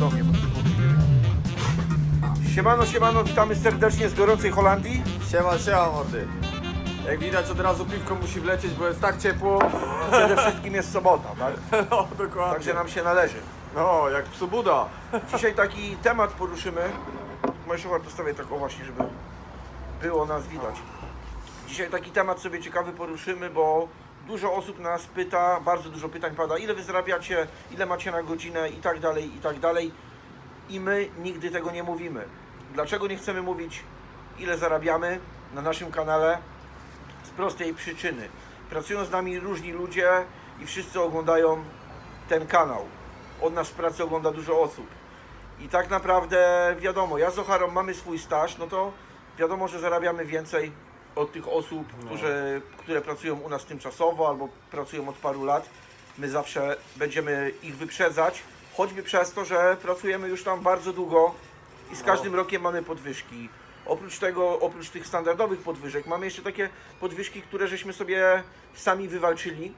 do mnie. bo chcę powiedzieć. Siemano, siemano, witamy serdecznie z gorącej Holandii. Siema, siema mordy. Jak widać od razu piwko musi wlecieć, bo jest tak ciepło. Przede wszystkim jest sobota, tak? No, dokładnie. Także nam się należy. No, jak psu Buda. Dzisiaj taki temat poruszymy. Może warto stawię tak o właśnie, żeby było nas widać. Dzisiaj taki temat sobie ciekawy poruszymy, bo dużo osób nas pyta, bardzo dużo pytań pada, ile wy zarabiacie, ile macie na godzinę i tak dalej, i tak dalej. I my nigdy tego nie mówimy. Dlaczego nie chcemy mówić, ile zarabiamy na naszym kanale? Z prostej przyczyny. Pracują z nami różni ludzie i wszyscy oglądają ten kanał. Od nas w pracy ogląda dużo osób. I tak naprawdę wiadomo, ja z Ocharą mamy swój staż, no to wiadomo, że zarabiamy więcej od tych osób, którzy, które pracują u nas tymczasowo albo pracują od paru lat. My zawsze będziemy ich wyprzedzać, choćby przez to, że pracujemy już tam bardzo długo i z każdym rokiem mamy podwyżki. Oprócz tego, oprócz tych standardowych podwyżek, mamy jeszcze takie podwyżki, które żeśmy sobie sami wywalczyli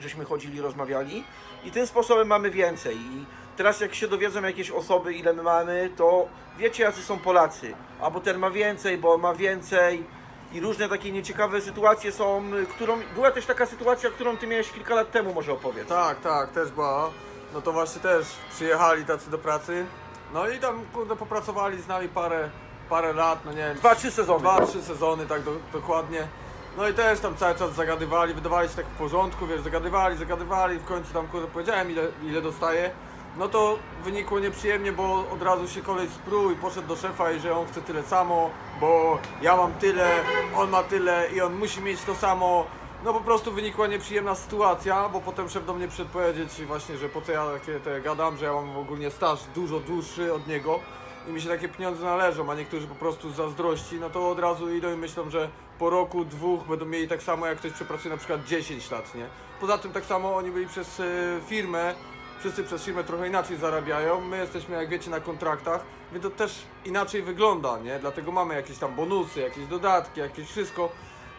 żeśmy chodzili, rozmawiali i tym sposobem mamy więcej. I teraz jak się dowiedzą jakieś osoby, ile my mamy, to wiecie jacy są Polacy. Albo ten ma więcej, bo ma więcej i różne takie nieciekawe sytuacje są, którą... Była też taka sytuacja, którą Ty miałeś kilka lat temu, może opowiedz. Tak, tak, też była. No to właśnie też przyjechali tacy do pracy. No i tam kurde popracowali z nami parę, parę lat, no nie wiem. Dwa, trzy sezony. Dwa, trzy sezony, tak do, dokładnie. No i też tam cały czas zagadywali, wydawali się tak w porządku, wiesz, zagadywali, zagadywali, w końcu tam kurde powiedziałem ile, ile dostaję. No to wynikło nieprzyjemnie, bo od razu się koleś sprół i poszedł do szefa i że on chce tyle samo, bo ja mam tyle, on ma tyle i on musi mieć to samo. No po prostu wynikła nieprzyjemna sytuacja, bo potem szef do mnie przyszedł powiedzieć właśnie, że po co ja takie te gadam, że ja mam ogólnie staż dużo dłuższy od niego i mi się takie pieniądze należą, a niektórzy po prostu z zazdrości, no to od razu idą i myślą, że po roku, dwóch będą mieli tak samo, jak ktoś przepracuje na przykład 10 lat, nie? Poza tym tak samo oni byli przez e, firmę, wszyscy przez firmę trochę inaczej zarabiają, my jesteśmy jak wiecie na kontraktach, więc to też inaczej wygląda, nie? Dlatego mamy jakieś tam bonusy, jakieś dodatki, jakieś wszystko.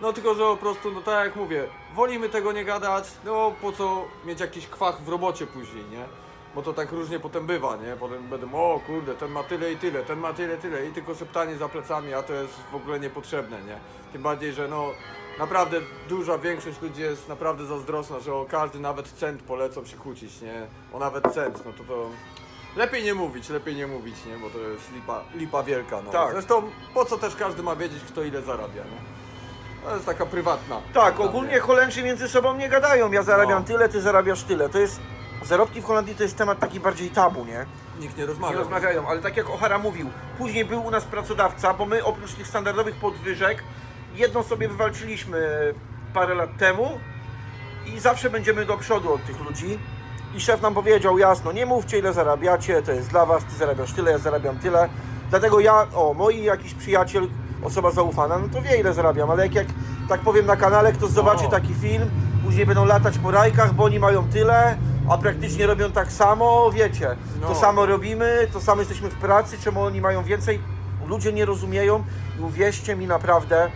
No tylko, że po prostu, no tak jak mówię, wolimy tego nie gadać, no po co mieć jakiś kwach w robocie później, nie? Bo to tak różnie potem bywa, nie? Potem będą, o kurde, ten ma tyle i tyle, ten ma tyle, tyle i tylko szeptanie za plecami, a to jest w ogóle niepotrzebne, nie? Tym bardziej, że no naprawdę duża większość ludzi jest naprawdę zazdrosna, że o każdy nawet cent polecą się kłócić, nie? O nawet cent, no to to... Lepiej nie mówić, lepiej nie mówić, nie? Bo to jest lipa, lipa wielka, no. Tak. Zresztą po co też każdy ma wiedzieć, kto ile zarabia, nie? To jest taka prywatna. Tak, dla ogólnie mnie. Holendrzy między sobą nie gadają. Ja zarabiam No. tyle, ty zarabiasz tyle. To jest... Zarobki w Holandii to jest temat taki bardziej tabu, nie? Nikt nie rozmawia. Nie rozmawiają, ale tak jak Ochara mówił, później był u nas pracodawca, bo my oprócz tych standardowych podwyżek, jedną sobie wywalczyliśmy parę lat temu i zawsze będziemy do przodu od tych ludzi. I szef nam powiedział jasno, nie mówcie ile zarabiacie, to jest dla was, ty zarabiasz tyle, ja zarabiam tyle. Dlatego ja, o, moi jakiś przyjaciel, osoba zaufana, no to wie ile zarabiam, ale jak, jak tak powiem na kanale, ktoś zobaczy O. taki film, później będą latać po rajkach, bo oni mają tyle, a praktycznie robią tak samo, wiecie, to No. samo robimy, to samo jesteśmy w pracy, czemu oni mają więcej? Ludzie nie rozumieją i uwierzcie mi naprawdę,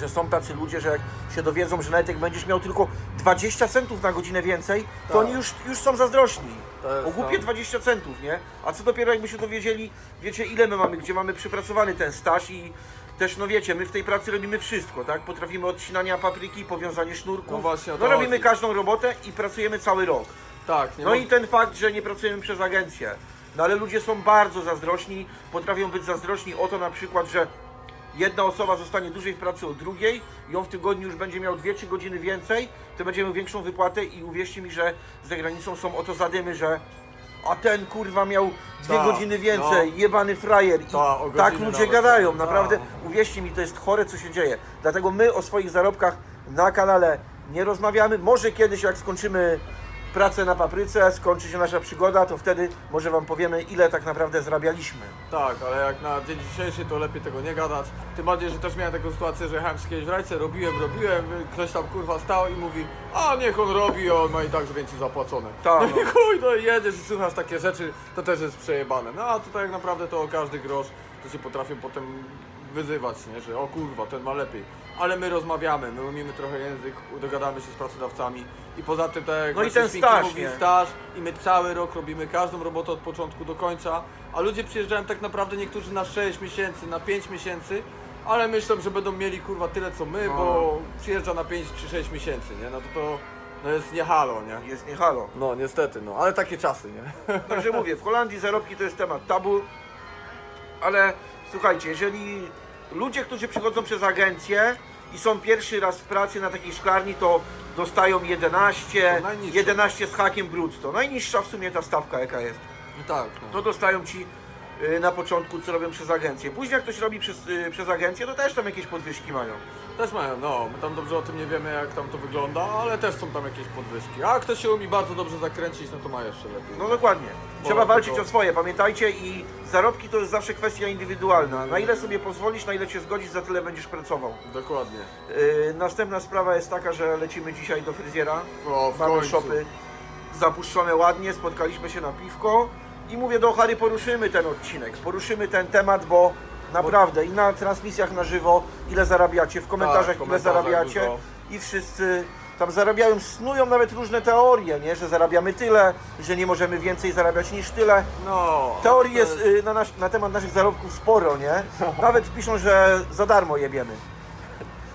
że są tacy ludzie, że jak się dowiedzą, że nawet jak będziesz miał tylko 20 centów na godzinę więcej, to Tak. oni już, już są zazdrośni. To jest O głupie tam- 20 centów, nie? A co dopiero jakby się dowiedzieli, wiecie ile my mamy, gdzie mamy przypracowany ten staż i też, no wiecie, my w tej pracy robimy wszystko, tak? Potrafimy odcinania papryki, powiązanie sznurków, No właśnie o no robimy chodzi. każdą robotę i pracujemy cały rok. Tak, nie No i ten fakt, że nie pracujemy przez agencję. No ale ludzie są bardzo zazdrośni, potrafią być zazdrośni o to na przykład, że jedna osoba zostanie dłużej w pracy od drugiej i on w tygodniu już będzie miał 2-3 godziny więcej, to będzie miał większą wypłatę i uwierzcie mi, że za granicą są o to zadymy, że a ten kurwa miał dwie Tak, godziny więcej, jebany frajer. I Tak, o tak godzinę ludzie nawet. gadają, Tak. naprawdę. Uwierzcie mi, to jest chore, co się dzieje. Dlatego my o swoich zarobkach na kanale nie rozmawiamy. Może kiedyś, jak skończymy pracę na papryce, skończy się nasza przygoda, to wtedy może Wam powiemy, ile tak naprawdę zarabialiśmy. Tak, ale jak na dzień dzisiejszy to lepiej tego nie gadać. Tym bardziej, że też miałem taką sytuację, że jechałem z kiedyś w rajce, robiłem, robiłem, ktoś tam kurwa stał i mówi a niech on robi, on ma i tak, więcej zapłacone. Tak, No no. i chuj, no i jedziesz i słuchasz takie rzeczy, to też jest przejebane. No a tutaj jak naprawdę to o każdy grosz, to się potrafią potem wyzywać, nie? że o kurwa, ten ma lepiej. Ale my rozmawiamy, my umiemy trochę język, dogadamy się z pracodawcami i poza tym tak jak No i właśnie ten Spinki staż, mówi, nie? staż i my cały rok robimy każdą robotę od początku do końca, a ludzie przyjeżdżają tak naprawdę niektórzy na 6 miesięcy, na 5 miesięcy, ale myślą, że będą mieli kurwa tyle co my, No. bo przyjeżdża na 5 czy 6 miesięcy, nie? No to to no jest nie halo, nie? Jest nie halo. No niestety, no, ale takie czasy, nie? Także mówię, w Holandii zarobki to jest temat tabu, ale słuchajcie, jeżeli ludzie, którzy przychodzą przez agencję i są pierwszy raz w pracy na takiej szklarni, to dostają 11, To najniższa. 11 z hakiem brutto. Najniższa w sumie ta stawka jaka jest. tak, no. To dostają ci na początku, co robią przez agencję. Później jak ktoś robi przez, y, przez agencję, to też tam jakieś podwyżki mają. Też mają, no, my tam dobrze o tym nie wiemy jak tam to wygląda, ale też są tam jakieś podwyżki. A ktoś się umie bardzo dobrze zakręcić, no to ma jeszcze lepiej. No dokładnie. Trzeba Bo walczyć to- o swoje, pamiętajcie i zarobki to jest zawsze kwestia indywidualna. Na ile sobie pozwolisz, na ile się zgodzisz, za tyle będziesz pracował. Dokładnie. Yy, następna sprawa jest taka, że lecimy dzisiaj do fryzjera. O, w Mamy końcu. shopy zapuszczone ładnie, spotkaliśmy się na piwko i mówię do Harry, poruszymy ten odcinek, poruszymy ten temat, bo naprawdę i na transmisjach na żywo, ile zarabiacie, w komentarzach, Tak, w ile komentarzach zarabiacie dużo. i wszyscy tam zarabiają, snują nawet różne teorie, nie? że zarabiamy tyle, że nie możemy więcej zarabiać niż tyle. No. Teorii to jest y, na, nasz, na temat naszych zarobków sporo, nie? Nawet piszą, że za darmo jebiemy.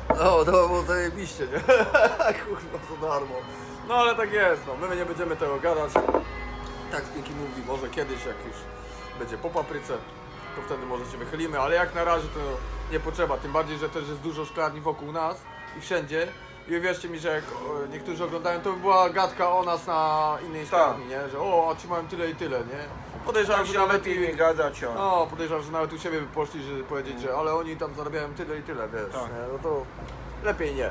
O, to było zajebiście, nie? Kurwa, za darmo. No ale tak jest, no, my nie będziemy tego gadać. Tak Spinki mówi, może kiedyś jak już będzie po papryce, to wtedy może się wychylimy, ale jak na razie to nie potrzeba, tym bardziej, że też jest dużo szklarni wokół nas i wszędzie. I uwierzcie mi, że jak niektórzy oglądają, to by była gadka o nas na innej szklarni, nie? Że o, a ci mają tyle i tyle, nie? Podejrzewam, Tak że się nawet lepiej i... nie gadać, o. No, podejrzewam, że nawet u siebie by poszli, żeby powiedzieć, że ale oni tam zarabiają tyle i tyle, wiesz, Tak. nie? No to lepiej nie.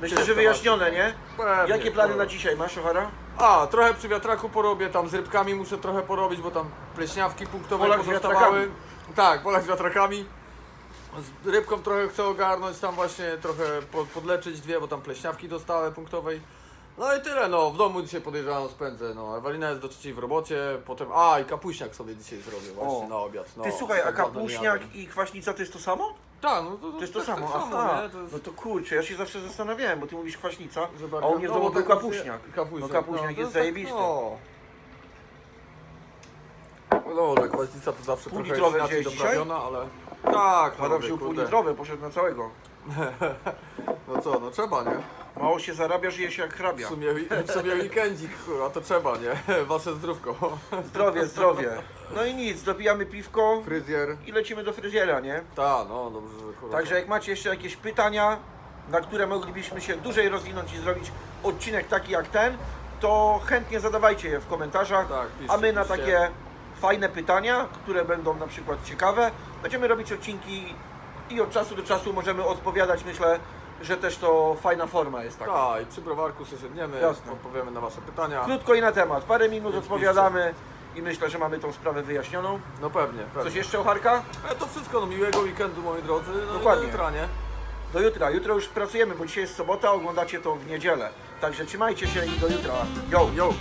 Myślę, że wyjaśnione, nie? Pewnie, Jakie plany na dzisiaj masz, Ohara? A, trochę przy wiatraku porobię, tam z rybkami muszę trochę porobić, bo tam pleśniawki punktowe Polak z pozostawały. Tak, Polak z wiatrakami. Z rybką trochę chcę ogarnąć, tam właśnie trochę po- podleczyć dwie, bo tam pleśniawki dostałem punktowej. No i tyle, no, w domu dzisiaj podejrzewam spędzę, no, Ewelina jest do trzeciej w robocie, potem, a i kapuśniak sobie dzisiaj zrobię właśnie O. na obiad. No, Ty słuchaj, a tak dawno nie kapuśniak i kwaśnica to jest to samo? Tak, no to, To jest to tak, samo, tak aha. nie? To jest... No to kurczę, ja się zawsze zastanawiałem, bo ty mówisz kwaśnica, że a bardzo- u mnie w no, domu był tak kapuśniak. Kapuśniak, No kapuśniak to jest tak, zajebisty. No. No dobra, kwaśnica to zawsze Pół trochę jest litrowe inaczej wziąłeś dzisiaj? doprawiona, ale... Tak, panowie, wziął pół kurde. litrowe, poszedł na całego. No co, no trzeba, nie? Mało się zarabia, żyje się jak W hrabia. sumie, w sumie weekendzik, kurwa, to trzeba, nie? Wasze zdrówko. Zdrowie, zdrowie. No i nic, dobijamy piwko Fryzjer. i lecimy do fryzjera, nie? Ta, no dobrze, że kurwa. Także jak macie jeszcze jakieś pytania, na które moglibyśmy się dłużej rozwinąć i zrobić odcinek taki jak ten, to chętnie zadawajcie je w komentarzach, Tak, piszcie, a my na piszcie. takie fajne pytania, które będą na przykład ciekawe, będziemy robić odcinki i od czasu do czasu możemy odpowiadać. Myślę, że też to fajna forma jest taka. Tak, i przy browarku się siedniemy, Jasne. odpowiemy na wasze pytania. Krótko i na temat, parę minut Więc odpowiadamy i myślę, że mamy tą sprawę wyjaśnioną. No pewnie, pewnie. Coś jeszcze o Harka? Ale to wszystko, no miłego weekendu, moi drodzy. No Dokładnie. I do jutra, nie? Do jutra. Jutro już pracujemy, bo dzisiaj jest sobota, oglądacie to w niedzielę. Także trzymajcie się i do jutra. Yo! Yo!